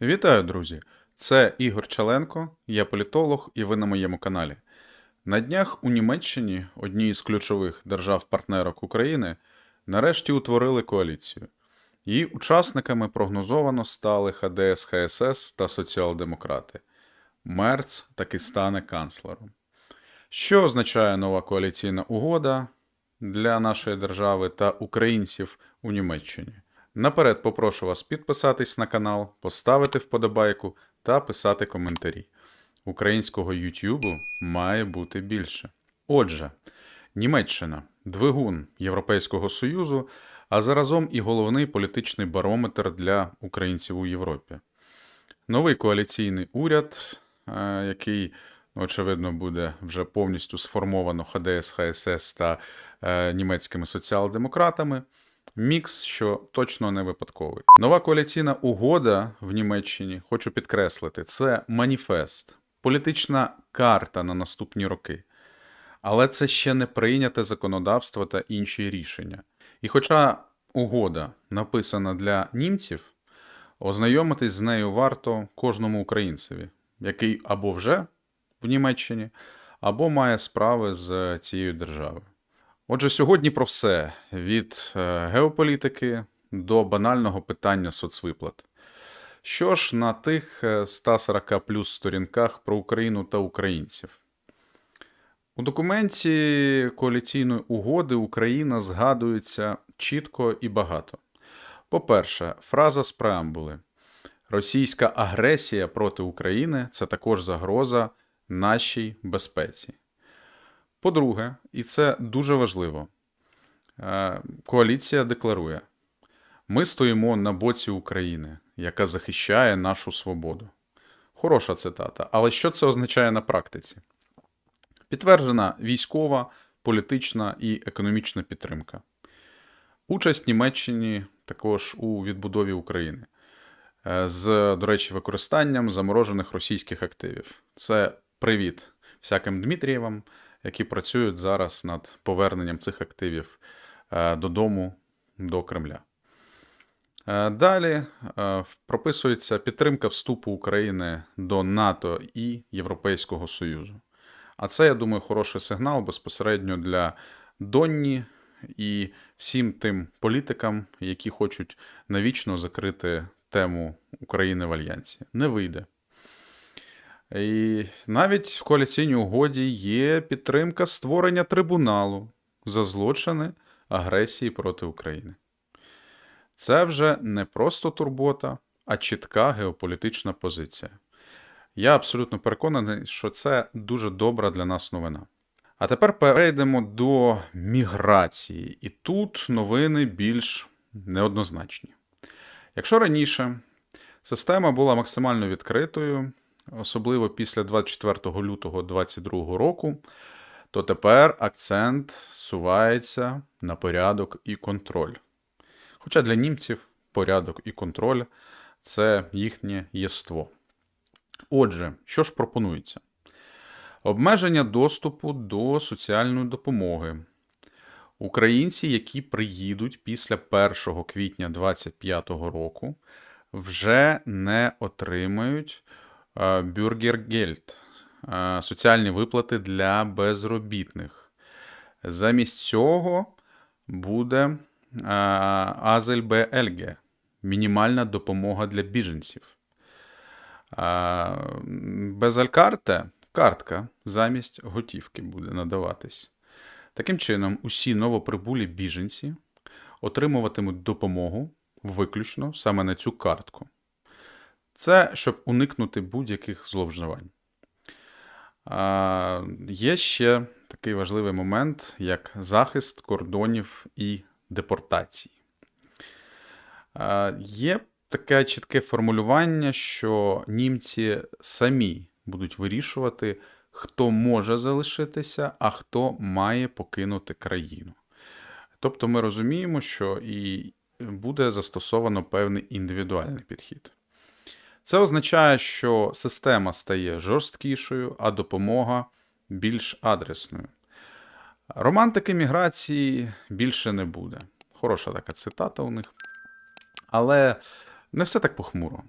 Вітаю, друзі! Це Ігор Чаленко, я політолог, і ви на моєму каналі. На днях у Німеччині, одній із ключових держав-партнерок України, нарешті утворили коаліцію. Її учасниками прогнозовано стали ХДС, ХСС та соціал-демократи. Мерц таки стане канцлером. Що означає нова коаліційна угода для нашої держави та українців у Німеччині? Наперед попрошу вас підписатись на канал, поставити вподобайку та писати коментарі. Українського Ютубу має бути більше. Отже, Німеччина двигун Європейського Союзу, а заразом і головний політичний барометр для українців у Європі. Новий коаліційний уряд, е, який, очевидно, буде вже повністю сформовано ХДС, ХСС та е, німецькими соціал-демократами. Мікс, що точно не випадковий. Нова коаліційна угода в Німеччині, хочу підкреслити, це маніфест, політична карта на наступні роки. Але це ще не прийняте законодавство та інші рішення. І хоча угода написана для німців, ознайомитись з нею варто кожному українцеві, який або вже в Німеччині, або має справи з цією державою. Отже, сьогодні про все: від е, геополітики до банального питання соцвиплат. Що ж на тих е, 140 плюс сторінках про Україну та українців? У документі коаліційної угоди Україна згадується чітко і багато. По-перше, фраза з преамбули: Російська агресія проти України це також загроза нашій безпеці. По-друге, і це дуже важливо, е, коаліція декларує: ми стоїмо на боці України, яка захищає нашу свободу. Хороша цитата. Але що це означає на практиці? Підтверджена військова, політична і економічна підтримка. Участь Німеччині також у відбудові України е, з, до речі, використанням заморожених російських активів. Це привіт всяким Дмитрієвам, які працюють зараз над поверненням цих активів е, додому до Кремля. Е, Далі е, прописується підтримка вступу України до НАТО і Європейського Союзу. А це, я думаю, хороший сигнал безпосередньо для Донні і всім тим політикам, які хочуть навічно закрити тему України в Альянсі. Не вийде. І навіть в коаліційній угоді є підтримка створення трибуналу за злочини агресії проти України. Це вже не просто турбота, а чітка геополітична позиція. Я абсолютно переконаний, що це дуже добра для нас новина. А тепер перейдемо до міграції, і тут новини більш неоднозначні. Якщо раніше система була максимально відкритою, особливо після 24 лютого 2022 року, то тепер акцент сувається на порядок і контроль. Хоча для німців порядок і контроль це їхнє єство. Отже, що ж пропонується? Обмеження доступу до соціальної допомоги. Українці, які приїдуть після 1 квітня 2025 року, вже не отримають бюргергельд, е, соціальні виплати для безробітних. Замість цього буде е, Азельбе-Ельге мінімальна допомога для біженців. А, Без алькарте картка замість готівки буде надаватись. Таким чином, усі новоприбулі біженці отримуватимуть допомогу виключно саме на цю картку. Це щоб уникнути будь-яких зловживань. Є ще такий важливий момент, як захист кордонів і депортації. Є таке чітке формулювання, що німці самі будуть вирішувати, хто може залишитися, а хто має покинути країну. Тобто ми розуміємо, що і буде застосовано певний індивідуальний підхід. Це означає, що система стає жорсткішою, а допомога більш адресною. Романтики міграції більше не буде. Хороша така цитата у них. Але не все так похмуро.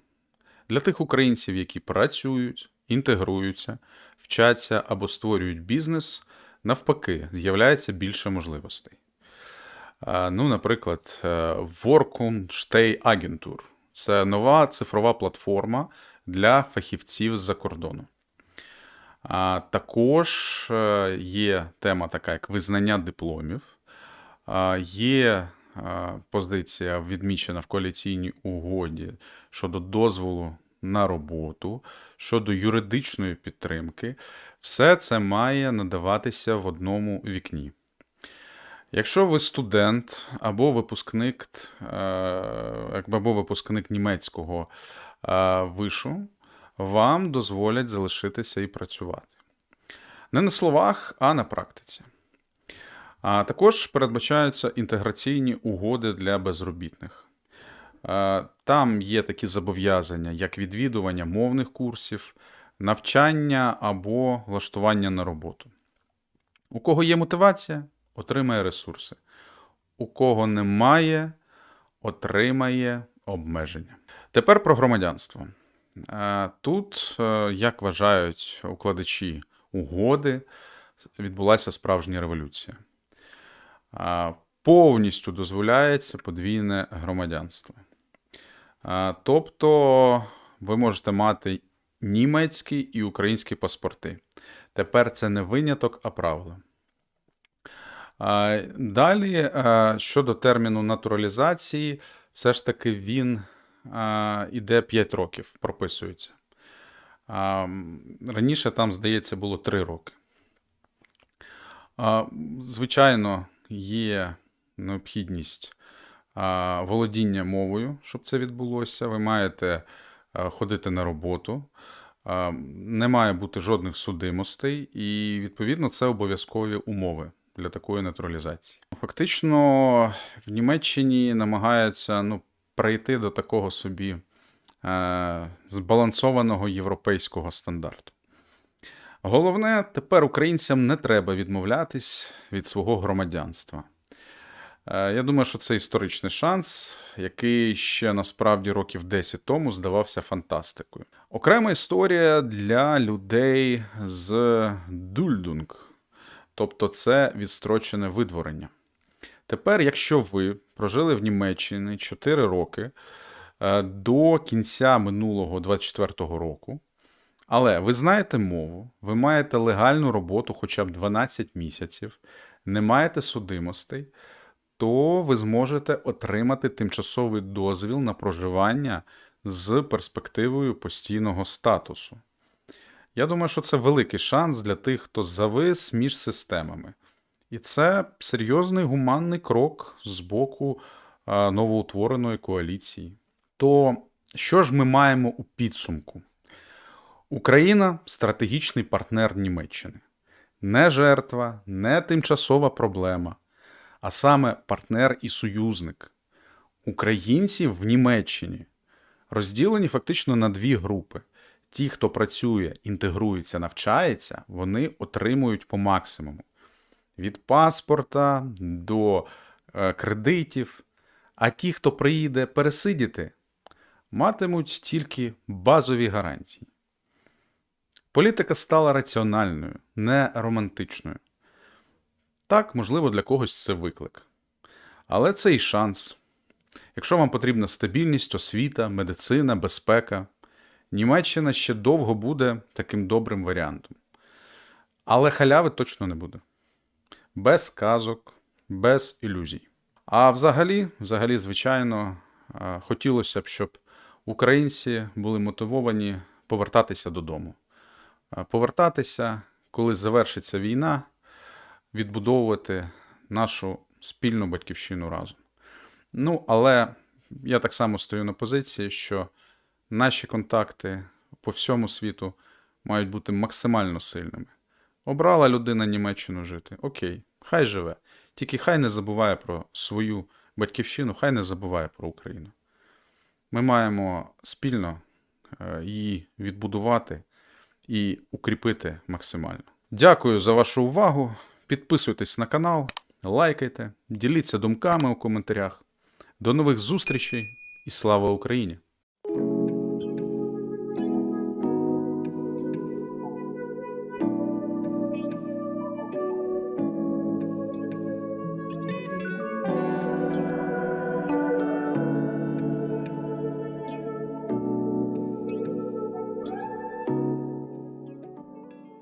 Для тих українців, які працюють, інтегруються, вчаться або створюють бізнес, навпаки, з'являється більше можливостей. Ну, наприклад, е, Workum Stay Agentur – це нова цифрова платформа для фахівців з-за кордону. Також е, є тема така, як визнання дипломів. Є позиція відмічена в коаліційній угоді щодо дозволу на роботу, щодо юридичної підтримки. Все це має надаватися в одному вікні. Якщо ви студент або випускник, е, або випускник німецького е, вишу, вам дозволять залишитися і працювати. Не на словах, а на практиці. А також передбачаються інтеграційні угоди для безробітних. Е, Там є такі зобов'язання, як відвідування мовних курсів, навчання або влаштування на роботу. У кого є мотивація, отримає ресурси. У кого немає, отримає обмеження. Тепер про громадянство. Е, Тут, е, як вважають укладачі угоди, відбулася справжня революція. Повністю дозволяється подвійне громадянство. Тобто ви можете мати німецький і українські паспорти. Тепер це не виняток, а правило. Далі, щодо терміну натуралізації, все ж таки він іде 5 років, прописується. Раніше там, здається, було 3 роки. Звичайно, є необхідність володіння мовою, щоб це відбулося. Ви маєте ходити на роботу, не має бути жодних судимостей, і, відповідно, це обов'язкові умови для такої натуралізації. Фактично, в Німеччині намагаються ну, прийти до такого собі е, збалансованого європейського стандарту. Головне, тепер українцям не треба відмовлятись від свого громадянства. Е, Я думаю, що це історичний шанс, який ще насправді років 10 тому здавався фантастикою. Окрема історія для людей з дульдунг, тобто це відстрочене видворення. Тепер, якщо ви прожили в Німеччині 4 роки е, до кінця минулого 24-го року, але ви знаєте мову, ви маєте легальну роботу хоча б 12 місяців, не маєте судимостей, то ви зможете отримати тимчасовий дозвіл на проживання з перспективою постійного статусу. Я думаю, що це великий шанс для тих, хто завис між системами. І це серйозний гуманний крок з боку новоутвореної коаліції. То що ж ми маємо у підсумку? Україна стратегічний партнер Німеччини. Не жертва, не тимчасова проблема, а саме партнер і союзник. Українці в Німеччині розділені фактично на дві групи. Ті, хто працює, інтегрується, навчається, вони отримують по максимуму. Від паспорта до е, кредитів. А ті, хто приїде пересидіти, матимуть тільки базові гарантії. Політика стала раціональною, не романтичною. Так, можливо, для когось це виклик. Але це і шанс. Якщо вам потрібна стабільність, освіта, медицина, безпека, Німеччина ще довго буде таким добрим варіантом. Але халяви точно не буде. Без казок, без ілюзій. А взагалі, взагалі, звичайно, е, хотілося б, щоб українці були мотивовані повертатися додому. Е, Повертатися, коли завершиться війна, відбудовувати нашу спільну батьківщину разом. Ну, але я так само стою на позиції, що наші контакти по всьому світу мають бути максимально сильними. Обрала людина Німеччину жити. Окей, хай живе. Тільки хай не забуває про свою батьківщину, хай не забуває про Україну. Ми маємо спільно е, її відбудувати і укріпити максимально. Дякую за вашу увагу. Підписуйтесь на канал, лайкайте, діліться думками у коментарях. До нових зустрічей і слава Україні!